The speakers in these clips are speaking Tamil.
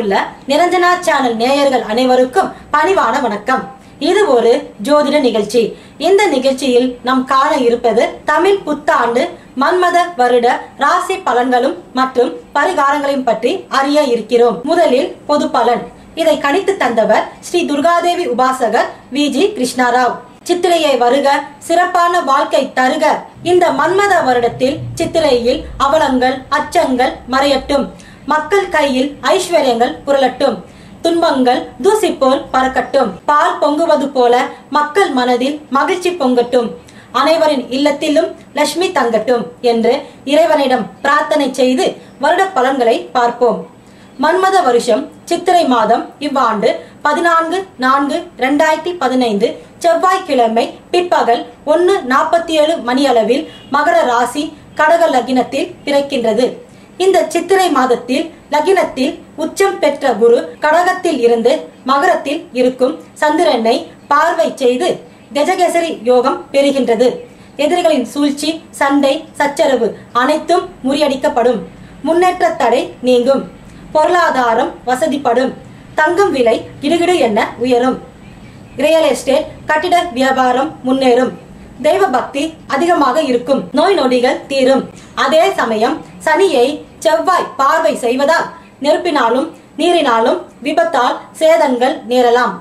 மீனா சேனல் நேயர்கள் அனைவருக்கும் பணிவான வணக்கம். இது ஒரு ஜோதிட நிகழ்ச்சி. இந்த நிகழ்ச்சியில் நாம் காண இருப்பது தமிழ் புத்தாண்டு மன்மத வருட ராசி பலன்களும் மற்றும் பரிகாரங்களையும் பற்றி அறிய இருக்கிறோம். முதலில் பொது பலன். இதை கணித்து தந்தவர் ஸ்ரீ துர்காதேவி உபாசகர் வி. ஜி. கிருஷ்ணாராவ். சித்திரையை வருக சிறப்பான வாழ்க்கை தருக. இந்த மன்மத வருடத்தில் சித்திரையில் அவலங்கள் அச்சங்கள் மறையட்டும். மக்கள் கையில் ஐஸ்வர்யங்கள் புரளட்டும். துன்பங்கள் தூசி போல் பறக்கட்டும். பால் பொங்குவது போல மக்கள் மனதில் மகிழ்ச்சி பொங்கட்டும். அனைவரின் இல்லத்திலும் லட்சுமி தங்கட்டும் என்று இறைவனிடம் பிரார்த்தனை செய்து வருட பலன்களை பார்ப்போம். மன்மத வருஷம் சித்திரை மாதம் இவ்வாண்டு பதினான்கு நான்கு ரெண்டாயிரத்தி பதினைந்து செவ்வாய்க்கிழமை பிற்பகல் ஒன்னு நாற்பத்தி ஏழு மணியளவில் மகர ராசி கடக லக்னத்தில் பிறக்கின்றது. இந்த சித்திரை மாதத்தில் லகினத்தில் உச்சம் பெற்ற குரு கடகத்தில் இருந்து மகரத்தில் இருக்கும் சந்திரனை பார்வை செய்து கஜகேசரி யோகம் பெறுகின்றது. எதிரிகளின் சூழ்ச்சி சண்டை சச்சரவு அனைத்தும் முறியடிக்கப்படும். முன்னேற்ற தடை நீங்கும். பொருளாதாரம் வசதிப்படும். தங்கும் விலை கிடுகிடு என உயரும். ரியல் எஸ்டேட் கட்டிட வியாபாரம் முன்னேறும். தெய்வ பக்தி அதிகமாக இருக்கும். நோய் நொடிகள் தீரும். அதே சமயம் சனியை செவ்வாய் பார்வை செய்வதால் நெருப்பினாலும் நீரினாலும் விபத்தால் சேதங்கள் நேரலாம்.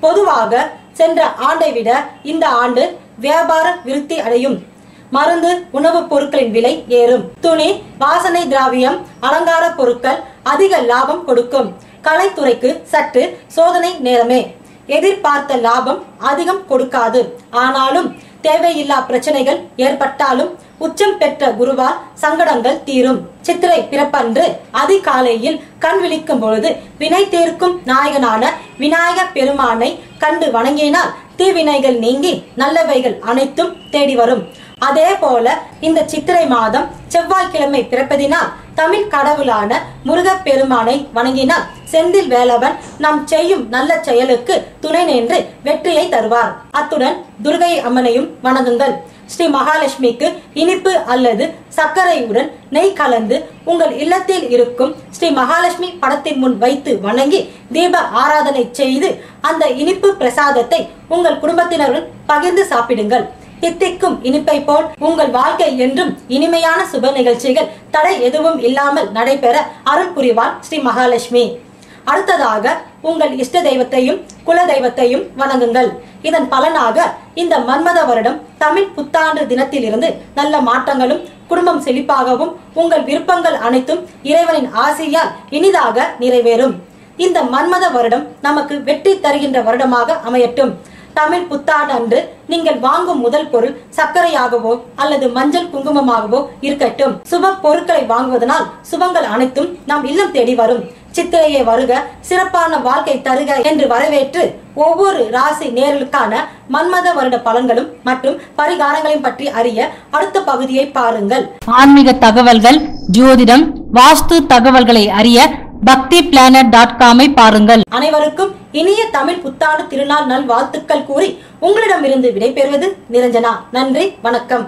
பொதுவாக சென்ற ஆண்டை விட இந்த ஆண்டு வியாபார விருத்தி அடையும். மருந்து உணவுப் பொருட்களின் விலை ஏறும். துணி வாசனை திராவியம் அலங்கார பொருட்கள் அதிக லாபம் கொடுக்கும். கலைத்துறைக்கு சற்று சோதனை நேரமே. எதிர்பார்த்த லாபம் அதிகம் கொடுக்காது. ஆனாலும் தேவையில்லா பிரச்சனைகள் ஏற்பட்டாலும் உச்சம் பெற்ற குருவால் சங்கடங்கள் தீரும். சித்திரை பிறப்பன்று அதிகாலையில் கண் விழிக்கும் பொழுது வினை தீர்க்கும் நாயகனான விநாயக பெருமானை கண்டு வணங்கினால் தீவினைகள் நீங்கி நல்லவைகள் அனைத்தும் தேடி வரும். அதே போல இந்த சித்திரை மாதம் செவ்வாய்க்கிழமை பிறப்பதினால் தமிழ் கடவுளான முருகப் பெருமானை வணங்கினால் செந்தில் வேலவன் நாம் செய்யும் நல்ல செயலுக்கு துணை நின்று வெற்றியை தருவார். அத்துடன் துர்கை அம்மனையும் வணங்குங்கள். ஸ்ரீ மகாலட்சுமிக்கு இனிப்பு அல்லது சர்க்கரையுடன் நெய் கலந்து உங்கள் இல்லத்தில் இருக்கும் ஸ்ரீ மகாலட்சுமி படத்தின் முன் வைத்து வணங்கி தீப ஆராதனை செய்து அந்த இனிப்பு பிரசாதத்தை உங்கள் குடும்பத்தினருடன் பகிர்ந்து சாப்பிடுங்கள். தித்திக்கும் இனிப்பை போல் உங்கள் வாழ்க்கை என்றும் இனிமையான சுப நிகழ்ச்சிகள் தடை எதுவும் இல்லாமல் நடைபெற அருள் புரிவார் ஸ்ரீ மகாலட்சுமி. அடுத்ததாக உங்கள் இஷ்ட தெய்வத்தையும் குல தெய்வத்தையும் வணங்குங்கள். இதன் பலனாக இந்த மன்மத வருடம் தமிழ் புத்தாண்டு தினத்திலிருந்து நல்ல மாற்றங்களும் குடும்பம் செழிப்பாகவும் உங்கள் விருப்பங்கள் அனைத்தும் இறைவனின் ஆசையால் இனிதாக நிறைவேறும். இந்த மன்மத வருடம் நமக்கு வெற்றி தருகின்ற வருடமாக அமையட்டும். தமிழ் புத்தாண்டு அன்று நீங்கள் வாங்கும் முதல் பொருள் சர்க்கரையாகவோ அல்லது மஞ்சள் குங்குமமாகவோ இருக்கட்டும். சுப பொருட்களை வாங்குவதனால் சுபங்கள் அனைத்தும் நம் இல்லம் தேடி வரும். சித்திரையை வருக சிறப்பான வாழ்க்கை தருக என்று வரவேற்று ஒவ்வொரு ராசி நேர்களுக்கான மன்மத வருட பலன்களும் மற்றும் பரிகாரங்களையும் பற்றி அறிய அடுத்த பகுதியை பாருங்கள். ஆன்மீக தகவல்கள் ஜோதிடம் வாஸ்து தகவல்களை அறிய பக்தி பிளானட் டாட் காமை பாருங்கள். அனைவருக்கும் இனிய தமிழ் புத்தாண்டு திருநாள் நல் வாழ்த்துக்கள் கூறி உங்களிடமிருந்து விடைபெறுவது நிரஞ்சனா. நன்றி வணக்கம்.